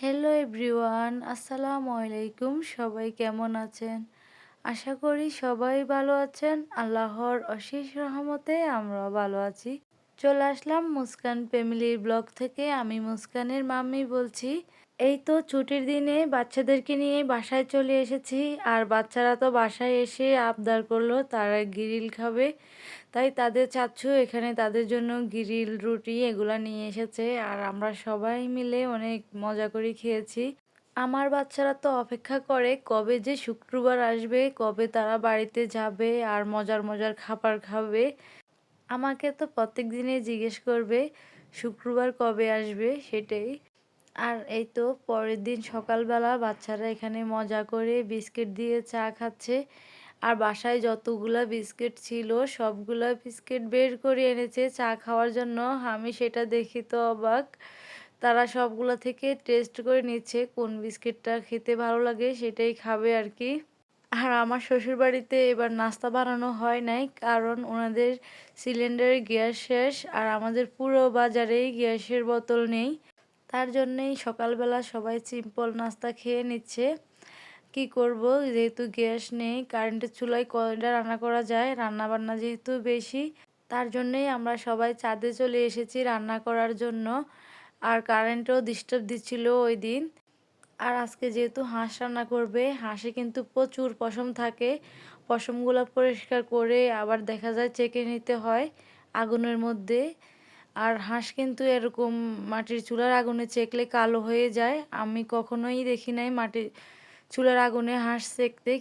Hello everyone আসসালামু আলাইকুম সবাই কেমন আছেন? আশা করি সবাই ভালো আছেন। আল্লাহর অশেষ রহমতে আমরা ভালো আছি। চলে আসলাম মুস্কান ফ্যামিলির ব্লগ থেকে। আমি মুস্কানের মাম্মি বলছি। এই তো ছুটির দিনে বাচ্চাদেরকে নিয়ে বাসায় চলে এসেছি। আর বাচ্চারা তো বাসায় এসে আবদার করল, তারা গিরিল খাবে। তাই তাদের চাচ্ছু এখানে তাদের জন্য গিরিল, রুটি এগুলা নিয়ে এসেছে। আর আমরা সবাই মিলে অনেক মজা করে খেয়েছি। আমার বাচ্চারা তো অপেক্ষা করে কবে যে শুক্রবার আসবে, কবে তারা বাড়িতে যাবে আর মজার মজার খাবার খাবে। আমাকে তো প্রত্যেক দিনে জিজ্ঞেস করবে, শুক্রবার কবে আসবে? সেটাই। আর এই তো পরের দিন সকালবেলা বাচ্চারা এখানে মজা করে বিস্কিট দিয়ে চা খাচ্ছে। আর বাসায় যতগুলা বিস্কিট ছিল, সবগুলা বিস্কিট বের করে এনেছে চা খাওয়ার জন্য। আমি সেটা দেখি তো অবাক। তারা সবগুলা থেকে টেস্ট করে নিচ্ছে কোন বিস্কিটটা খেতে ভালো লাগে সেটাই খাবে আর কি। আর আমার শ্বশুরবাড়িতে এবার নাস্তা বানানো হয় নাই, কারণ ওনাদের সিলিন্ডারের গ্যাস শেষ আর আমাদের পুরো বাজারেই গ্যাসের বোতল নেই। তার জন্যেই সকালবেলা সবাই সিম্পল নাস্তা খেয়ে নিচ্ছে। কি করব? যেহেতু গ্যাস নেই কারেন্টের চুলায় কয়টা রান্না করা যায়? রান্না বান্না যেহেতু বেশি, তার জন্যেই আমরা সবাই চাঁদে চলে এসেছি রান্না করার জন্য। আর কারেন্টও ডিস্টার্ব দিচ্ছিল ওই দিন। আর আজকে যেহেতু হাঁস রান্না করবে, হাঁসে কিন্তু প্রচুর পশম থাকে। পশমগুলো পরিষ্কার করে আবার দেখা যায় চেকে নিতে হয় আগুনের মধ্যে। আর হাঁস কিন্তু এরকম মাটির চুলার আগুনে চেকলে কালো হয়ে যায়। আমি কখনোই দেখি নাই মাটির চুলার আগুনে হাঁস সেকতে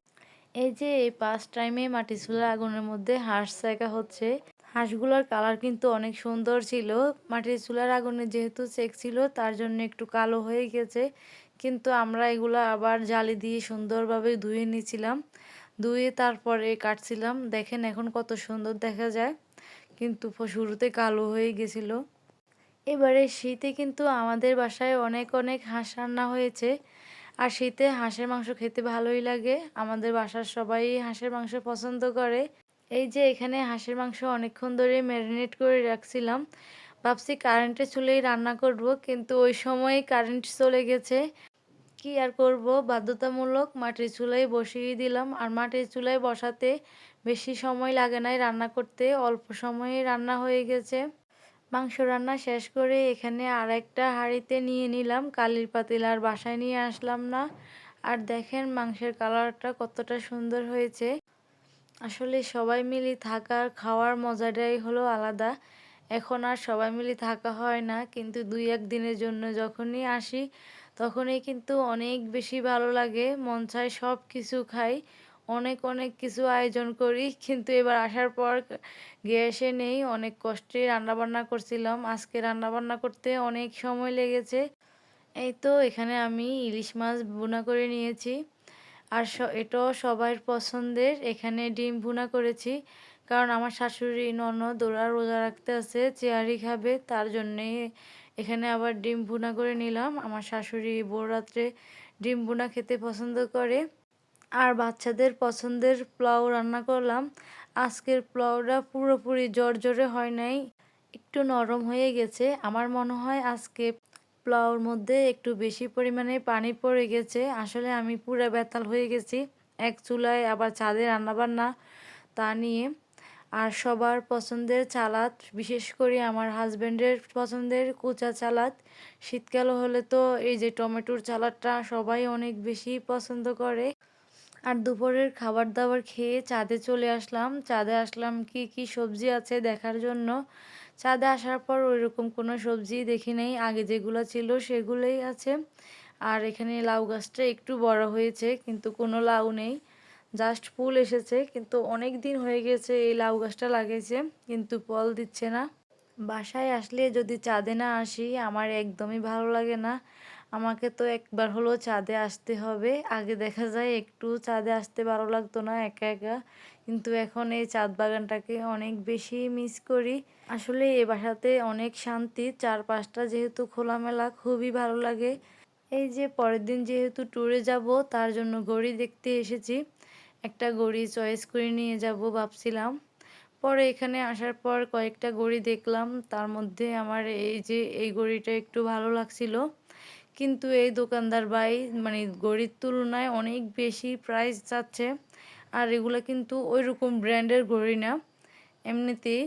এই যে এই পাঁচ টাইমে মাটি চুলার আগুনের মধ্যে হাঁস সেকা হচ্ছে। হাঁসগুলোর কালার কিন্তু অনেক সুন্দর ছিল। মাটির চুলার আগুনে যেহেতু সেক ছিল, তার জন্য একটু কালো হয়ে গেছে। কিন্তু আমরা এগুলো আবার জালি দিয়ে সুন্দরভাবে ধুয়ে নিয়েছিলাম ধুয়ে তারপরে কাটছিলাম। দেখেন এখন কত সুন্দর দেখা যায়। কিন্তু শুরুতে কালো হয়ে গেছিল। এবারে শীতে কিন্তু আমাদের বাসায় অনেক অনেক হাঁস রান্না হয়েছে। আর শীতে হাঁসের মাংস খেতে ভালোই লাগে। আমাদের বাসার সবাই হাঁসের মাংস পছন্দ করে। এই যে এখানে হাঁসের মাংস অনেকক্ষণ ধরে ম্যারিনেট করে রাখছিলাম। ভাবছি কারেন্টে চুলেই রান্না করব, কিন্তু ওই সময় কারেন্ট চলে গেছে। কি আর করব? বাধ্যতামূলক মাটির চুলায় বসিয়ে দিলাম। আর মাটির চুলায় বসাতে বেশি সময় লাগে নাই রান্না করতে, অল্প সময়ে রান্না হয়ে গেছে। মাংস রান্না শেষ করে এখানে আর একটা হাঁড়িতে নিয়ে নিলাম। কালির পাতিল আর বাসায় নিয়ে আসলাম না। আর দেখেন মাংসের কালারটা কতটা সুন্দর হয়েছে। আসলে সবাই মিলে থাকার খাওয়ার মজাটাই হলো আলাদা। এখন আর সবাই মিলে থাকা হয় না, কিন্তু দুই এক দিনের জন্য যখনই আসি, তখনই কিন্তু অনেক বেশি ভালো লাগে। মন চায় সব কিছু খাই। অনেক অনেক কিছু আয়োজন করি, কিন্তু এবার আসার পর গ্যাসে নেই, অনেক কষ্টে রান্নাবান্না করছিলাম। আজকে রান্নাবান্না করতে অনেক সময় লেগেছে। এই তো এখানে আমি ইলিশ মাছ বোনা করে নিয়েছি। আর এটাও সবার পছন্দের, এখানে ডিম ভুনা করেছি। কারণ আমার শাশুড়ি, ননদ, ওরা রোজা রাখতে আছে চেয়ারি খাবে, তার জন্যে এখানে আবার ডিম ভুনা করে নিলাম। আমার শাশুড়ি বড় রাত্রে ডিম ভুনা খেতে পছন্দ করে। আর বাচ্চাদের পছন্দের পোলাও রান্না করলাম। আজকের পোলাওটা পুরোপুরি জর্জরে হয় নাই, একটু নরম হয়ে গেছে। আমার মনে হয় আজকে পোলাওর মধ্যে একটু বেশি পরিমাণে পানি পড়ে গেছে। আসলে আমি পুরো বেতাল হয়ে গেছি, এক চুলায় আবার ছাদে রান্নাবান্না তা নিয়ে। আর সবার পছন্দের চালাত বিশেষ করে আমার হাজব্যান্ডের পছন্দের কুচা চালাত শীতকাল হলে তো এই যে টমেটোর চালাদটা সবাই অনেক বেশি পছন্দ করে। আর দুপুরের খাবার দাবার খেয়ে চাঁদে চলে আসলাম। চাঁদে আসলাম কি কি সবজি আছে দেখার জন্য। চাঁদে আসার পর ওইরকম কোনো সবজি দেখি নেই। আগে যেগুলো ছিল সেগুলোই আছে। আর এখানে লাউ গাছটা একটু বড় হয়েছে, কিন্তু কোনো লাউ নেই। জাস্ট ফুল এসেছে, কিন্তু অনেক দিন হয়ে গেছে এই লাউ গাছটা লাগিয়েছে, কিন্তু ফল দিচ্ছে না। বাসায় আসলে যদি চাঁদে না আসি, আমার একদমই ভালো লাগে না। আমাকে তো একবার হলো চাঁদে আসতে হবে। আগে দেখা যায় একটু চাঁদে আসতে ভালো লাগতো না একা একা। কিন্তু এখন এই চাঁদ বাগানটাকে অনেক বেশি মিস করি। আসলে এ বাসাতে অনেক শান্তি, চারপাশটা যেহেতু খোলামেলা খুবই ভালো লাগে। এই যে পরের দিন যেহেতু ট্যুরে যাব, তার জন্য ঘড়ি দেখতে এসেছি। একটা ঘড়ি চয়েস করে নিয়ে যাব ভাবছিলাম। পরে এখানে আসার পর কয়েকটা ঘড়ি দেখলাম। তার মধ্যে আমার এই যে এই ঘড়িটা একটু ভালো লাগছিল। কিন্তু এই দোকানদার ভাই মানে গড়ির তুলনায় অনেক বেশি প্রাইস চাচ্ছে আর এগুলো কিন্তু ওই রকম ব্র্যান্ডের ঘড়ি না। এমনিতেই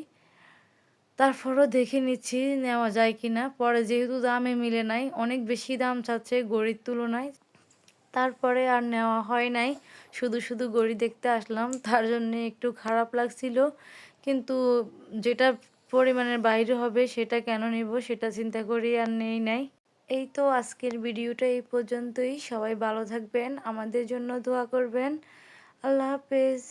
তারপরও দেখে নিচ্ছি নেওয়া যায় কি না পরে যেহেতু দামে মিলে নাই, অনেক বেশি দাম চাচ্ছে গড়ির তুলনায়। তারপরে আর নেওয়া হয় নাই। শুধু শুধু গড়ি দেখতে আসলাম, তার জন্য একটু খারাপ লাগছিল। কিন্তু যেটা পরিমাণের বাইরে হবে সেটা কেন নিব, সেটা চিন্তা করি আর নেই নাই। এই তো আজকের ভিডিওটা এই পর্যন্তই। সবাই ভালো থাকবেন, আমাদের জন্য দোয়া করবেন। আল্লাহ হাফেজ।